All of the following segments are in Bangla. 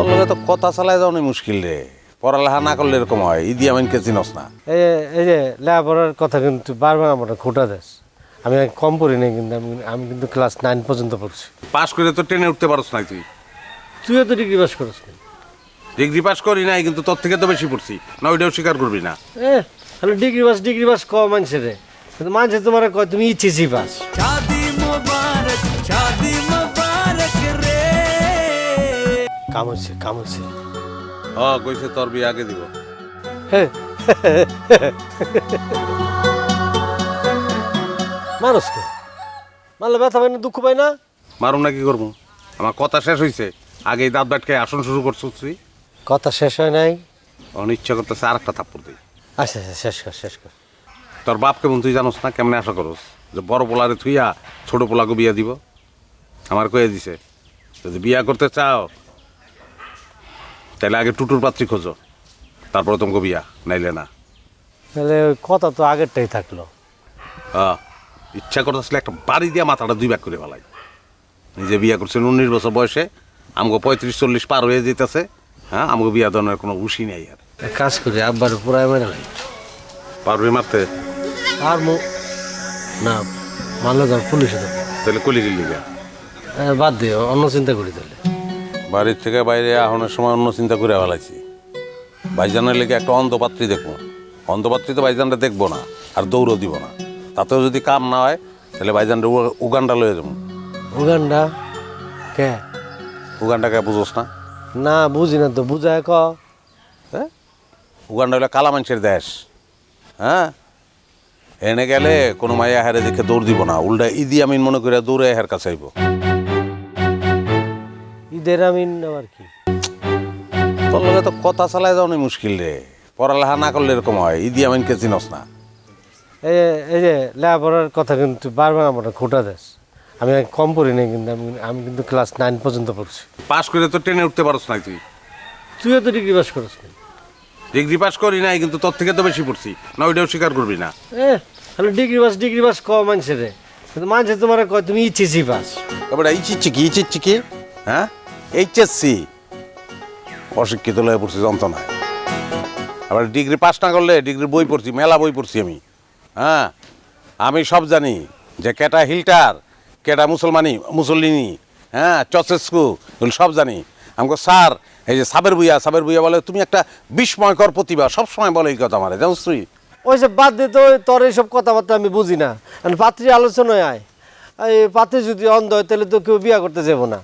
তোর লগে তো কথা চালায় যাও মুশকিল রে। পড়ালেখা না করলে এরকম হয় ইদি আমিনকে চিনস না। এই যে- এই যে লেখাপড়ার কথা কিন্তু বারবার আমার খোটা দেশ। আমি কম পড়ি নাই কিন্তু আমি আমি কিন্তু ক্লাস নাইন পর্যন্ত পড়ছি। পাশ করে তো ট্রেনে উঠতে পারস নাই তুই। তুইও তো ডিগ্রি পাস করিস নি। ডিগ্রি পাস করি নাই কিন্তু তোর থেকে তো বেশি পড়ছি। না ওইটাও স্বীকার করবি না। এ তাহলে ডিগ্রি পাস ডিগ্রি পাস ক মানছে রে কিন্তু মানছে তোমার কয় তুমি ইচ্ছেছি পাস কাম হচ্ছে কাম হচ্ছে হ কইছে তোর বিয়ে আগে দিব। হ্যাঁ। মানুষকে মারলে ব্যথা পায় না দুঃখ পায় না? মারুম না কি করব? আমার কথা শেষ হয়েছে আগে দাঁত খেয়ে আসন শুরু করছিস তুই। কথা শেষ হয় নাই? অনিচ্ছা করতেছে আর একটা থাপ্পড় দিই। আচ্ছা আচ্ছা শেষ কর শেষ কর। তোর বাপ কেমন তুই জানোস না? কেমনে আশা করস? যে বড় পোলারে থুইয়া ছোট পোলাকে বিয়া দিব? আমার কয়ে দিছে যদি বিয়া করতে চাও তাহলে আগে টুটুর পাত্রী খোঁজো। তারপরে তোমাকে বিয়া নাইলে না। তাহলে কথা তো আগেরটাই থাকল। হ্যাঁ ইচ্ছা করতেছিল একটা বাড়ি দিয়া মাথাটা দুই ব্যাগ করে ফেলাই। নিজে বিয়া করছেন উনিশ বছর বয়সে আমাকে পঁয়ত্রিশ চল্লিশ পার হয়ে যেতেছে। হ্যাঁ আমাকে বিয়া দেওয়ার কোনো উশি নেই আর। কাজ করি আব্বার পুরাই মেরে লাই পারবে মারতে? আর মো না মারলে ধর পুলিশে তাহলে কলি গেলি বাদ দিয়ে অন্য চিন্তা করি তাহলে। বাড়ির থেকে বাইরে আহনের সময় অন্য চিন্তা করে ফেলাইছি। ভাইজানের লেগে একটা অন্ধপাত্রী দেখব। অন্ধপাত্রী তো ভাইজানটা দেখব না আর দৌড়ও দিব না। তাতেও যদি কাম না হয় তাহলে ভাইজানটা উগা- উগান্ডা লয়ে যাব। উগান্ডা? কে? উগান্ডাকে বুঝোস না? না বুঝি না তো বুঝায় ক? হ্যাঁ? উগান্ডা হলে কালা মানুষের দেশ। হ্যাঁ? এনে গেলে কোনো মাইয়া হারে দেখে দৌড় দিব না। উল্টা ইদি আমিন মনে করে দৌড়ে হের কাছে আইব। ঈদের আমিন আবার কি। তোর লগে তো কথা চালায় যাও মুশকিল রে। পড়ালেখা না করলে এরকম হয় ইদি আমিনকে চিনস না। এই যে- এই যে লেখাপড়ার কথা কিন্তু বারবার আমার খোটা দেশ। আমি কম পড়ি নাই কিন্তু আমি আমি কিন্তু ক্লাস নাইন পর্যন্ত পড়ছি। পাশ করে তো ট্রেনে উঠতে পারস না তুই। তুইও তো ডিগ্রি পাস করিস নি। ডিগ্রি পাস করি নাই কিন্তু তোর থেকে তো বেশি পড়ছি। না ওইটাও স্বীকার করবি না। এ তাহলে ডিগ্রি পাস ডিগ্রি পাস ক মানছে রে। কিন্তু মানছে তোমার কয় তুমি ইচ্ছেছি পাস এবার ইচিচ্ছি কি ইচিচ্ছি কি? হ্যাঁ? এইচএসসি অশিক্ষিত লয়ে পড়ছি, যন্ত্রণায়। আবার ডিগ্রি পাস না করলে ডিগ্রির বই পড়ছি, মেলা বই পড়ছি আমি। হ্যাঁ আমি সব জানি যে কেটা হিল্টার, কেটা মুসলমানি, মুসল্লিনি হ্যাঁ চসেস্কু এগুলো সব জানি। আমাকে স্যার, এই যে সাবের বুইয়া সাবের বুইয়া বলে, তুমি একটা বিস্ময়কর প্রতিভা। সবসময় বলে এই কথা আমার, জানিস তুই? ওই যে বাদ দে তো ওই তোর এইসব কথাবার্তা আমি বুঝি না। পাত্রী আলোচনায় আয়। এই পাত্রী যদি অন্ধ হয়, তাহলে তো কেউ বিয়া করতে যাব না।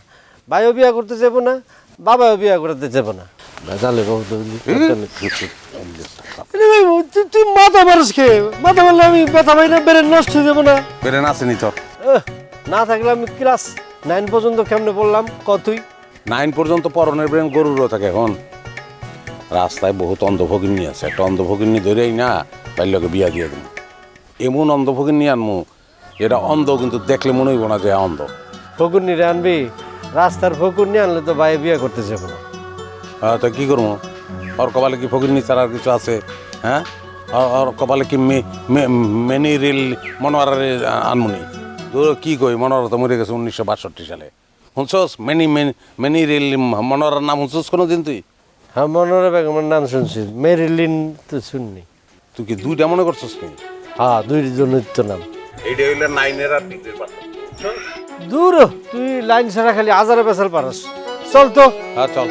ভাইও বিয়া করতে যাব না বাবাও বিয়া করতে যাব না। ভেজালে তুই- তুই মাথা মারস কে? মাথা মারলে আমি ব্যথা পাই না বেড়ে নষ্ট হয়ে যাব না। বেড়ে নাচেনি তোর এহ, না থাকলে আমি ক্লাস নাইন পর্যন্ত কেমনে বললাম কতই নাইন পর্যন্ত পরনের ব্রেন গরুরও থাকে এখন। রাস্তায় বহুত অন্ধভগিনী আছে। একটা অন্ধভগিনী ধরেই না বাল্যকে বিয়া দিয়ে দেবো। এমন অন্ধভগিনী আনমু এটা অন্ধ কিন্তু দেখলে মনে হইব না যে অন্ধ। নিয়ে আনবি? রাস্তার ফকুর নিয়ে আনলে তো ভাই বিয়ে করতে যাব না। আহ, তা কি করব? ওর কপালে কি ফকিরনি ছাড়া আর কিছু আছে? হ্যাঁ? ওর- কপালে কি মেনি রেল মনোয়ারারে আনমুনি কি কই মনোয়ারা তো মরে গেছে উনিশশো বাষট্টি সালে। শুনছস? মেনি মেনি রেল মনোয়ারার নাম শুনছস কোনো দিন তুই? হ্যাঁ মনোরা বেগমের নাম শুনছি। মেরিলিন তো শুননি। তুই কি দুইটা মনে করছস কি? হ্যাঁ দুই জনিত্য নাম। এইটা হইলে নাইনের আর দূর তুই লাইন ছাড়া খালি আজারে বেসাল পারস। চল তো। হ্যাঁ চল।